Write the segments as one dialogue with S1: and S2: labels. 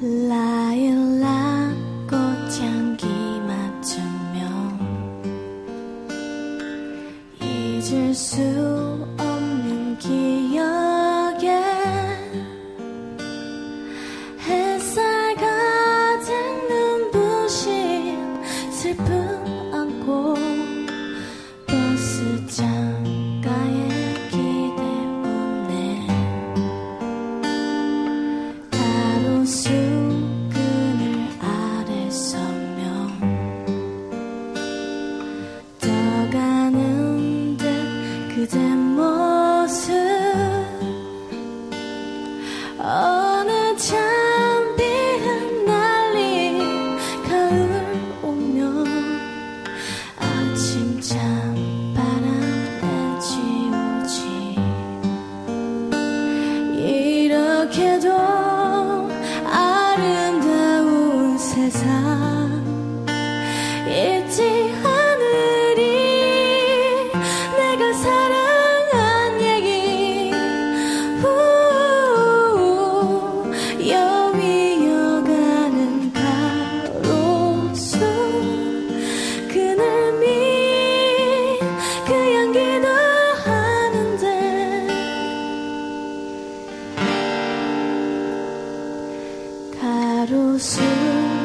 S1: 라일락 꽃향기 맞추며 잊을 수 없는 기억에 햇살 가득 눈부신 슬픔 안고 버스 창가에 기대 보내 다로 수 이렇게도 아름다운 세상. I don't see.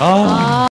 S1: Oh.
S2: oh.